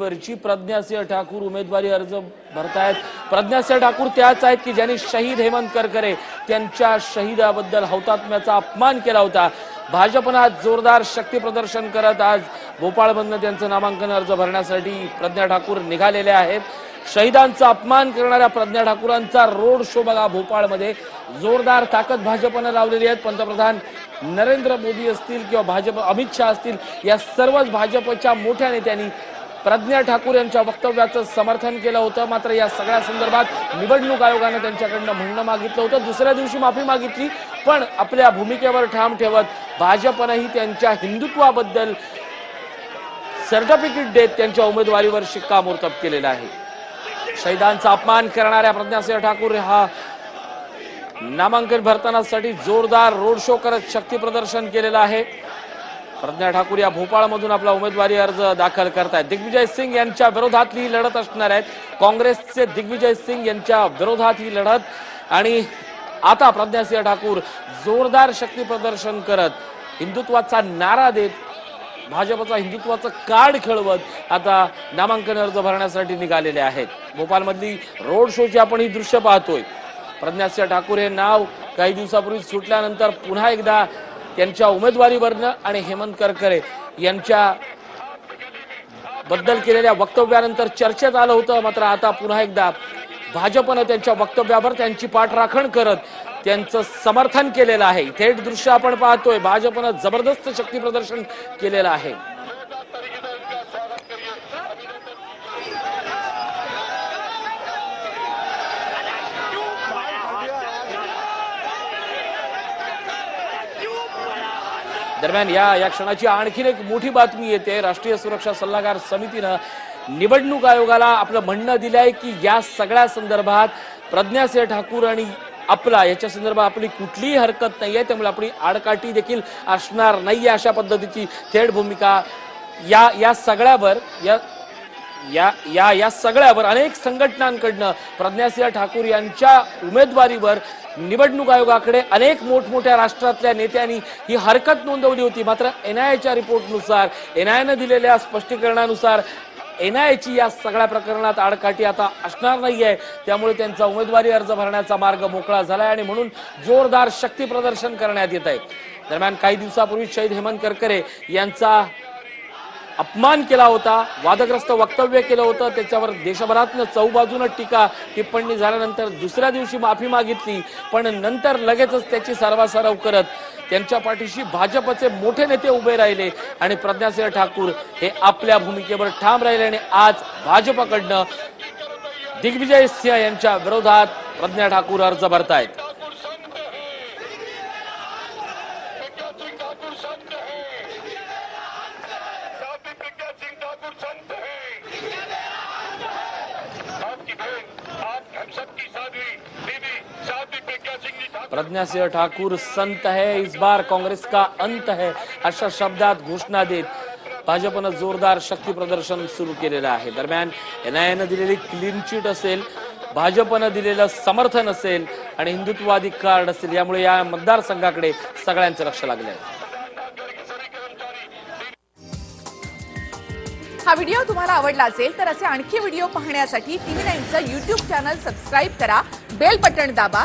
वरची प्रज्ञासिंह ठाकूर उमेदवारी अर्ज भरतायत. प्रज्ञासिंह ठाकूर त्याच आहेत की ज्यांनी शहीद हेमंत करकरे त्यांच्या शहीदाबद्दल हौतात्म्याचा अपमान केला होता. भाजपनं आज जोरदार शक्ती प्रदर्शन करत आज भोपाळमधनं त्यांचं नामांकन अर्ज भरण्यासाठी प्रज्ञा ठाकूर निघालेले आहेत. शहीदांचा अपमान करणाऱ्या प्रज्ञा ठाकूरांचा रोड शो बघा भोपाळमध्ये. जोरदार ताकद भाजपनं लावलेली आहेत पंतप्रधान नरेंद्र मोदी असतील किंवा भाजप अमित शहा असतील या सर्वच भाजपच्या मोठ्या नेत्यांनी प्रज्ञा ठाकूर यांच्या वक्तव्याचं समर्थन केलं होतं. मात्र या सगळ्या संदर्भात निवडणूक आयोगानं त्यांच्याकडनं म्हणणं मागितलं होतं. दुसऱ्या दिवशी माफी मागितली पण आपल्या भूमिकेवर ठाम ठेवत भाजपनंही त्यांच्या हिंदुत्वाबद्दल सर्टिफिकेट देत त्यांच्या उमेदवारीवर शिक्कामोर्तब केलेला आहे. शहीदांचा अपमान करणाऱ्या प्रज्ञासिंह ठाकूर हा नामांकन भरतानासाठी जोरदार रोड शो करत शक्ती प्रदर्शन केलेलं आहे. प्रज्ञा ठाकूर या भोपाळमधून आपला उमेदवारी अर्ज दाखल करतायत. दिग्विजय सिंग यांच्या विरोधात ही लढत असणार आहेत. काँग्रेसचे दिग्विजय सिंग यांच्या विरोधात ही लढत. आणि आता प्रज्ञासिंह ठाकूर जोरदार शक्ती प्रदर्शन करत हिंदुत्वाचा नारा देत भाजपचा हिंदुत्वाचं कार्ड खेळवत आता नामांकन अर्ज भरण्यासाठी निघालेले आहेत. भोपाळमधली रोड शोची आपण ही दृश्य पाहतोय. प्रज्ञासिंह ठाकूर हे नाव काही दिवसापूर्वी सुटल्यानंतर पुन्हा एकदा त्यांच्या उमेदवारीवरनं आणि हेमंत करकरे यांच्या बद्दल केलेल्या वक्तव्यानंतर चर्चेत आलं होतं. मात्र आता पुन्हा एकदा भाजपनं त्यांच्या वक्तव्यावर त्यांची पाठराखण करत त्यांचं समर्थन केलेलं आहे. थेट दृश्य आपण पाहतोय. भाजपनं जबरदस्त शक्ती प्रदर्शन केलेलं आहे. दरम्यान या या क्षणाची आणखीन एक मोठी बातमी येते. राष्ट्रीय सुरक्षा सल्लागार समितीनं निवडणूक आयोगाला आपलं म्हणणं दिलं आहे की या सगळ्या संदर्भात प्रज्ञासिंह ठाकूर आणि आपला याच्या संदर्भात आपली कुठलीही हरकत नाही आहे त्यामुळे आपली आडकाठी देखील असणार नाही आहे अशा पद्धतीची थेट भूमिका या या सगळ्यावर या या या या सगळ्यावर अनेक संघटनांकडनं प्रज्ञासिंह ठाकूर यांच्या उमेदवारीवर निवडणूक आयोगाकडे अनेक मोठमोठ्या राष्ट्रातल्या नेत्यांनी ही हरकत नोंदवली होती. मात्र एन आयच्या रिपोर्टनुसार एन आयनं दिलेल्या स्पष्टीकरणानुसार एन आयची या सगळ्या प्रकरणात आडकाठी आता असणार नाही आहे त्यामुळे त्यांचा उमेदवारी अर्ज भरण्याचा मार्ग मोकळा झालाय आणि म्हणून जोरदार शक्ती प्रदर्शन करण्यात येत आहे दरम्यान काही दिवसापूर्वी शहीद हेमंत करकरे यांचा अपमान केला होता वादग्रस्त वक्तव्य केलं होतं त्याच्यावर देशभरातनं चौबाजूनं टीका टिप्पणी झाल्यानंतर दुसऱ्या दिवशी माफी मागितली पण नंतर लगेचच त्याची सर्वासरव करत त्यांच्या पाठीशी भाजपचे मोठे नेते उभे राहिले आणि प्रज्ञासिंह ठाकूर हे आपल्या भूमिकेवर ठाम राहिले आणि आज भाजपकडनं दिग्विजय सिंह यांच्या विरोधात प्रज्ञा ठाकूर अर्ज भरतायत प्रज्ञा सिंह ठाकुर संत है साथी प्रज्ञा सिंह ठाकुर संत है आपकी बहन आप हम सबकी साध्वी दीदी साथी प्रज्ञा सिंह ठाकुर ठाकूर संत है इस बार कांग्रेस का अंत है। अशा शब्दात घोषणा देत भाजपनं जोरदार शक्ती प्रदर्शन सुरू केलेलं आहे. दरम्यान एनआयएनं दिलेली क्लीन चिट असेल भाजपनं दिलेलं समर्थन असेल आणि हिंदुत्ववादी कार्ड असेल यामुळे या मतदारसंघाकडे सगळ्यांचं लक्ष लागलं आहे हा व्हिडिओ तुम्हाला आवडला असेल तर असे आणखी व्हिडिओ पाहण्यासाठी टीव्ही नाईनचं युट्यूब चॅनल सबस्क्राईब करा बेल बटण दाबा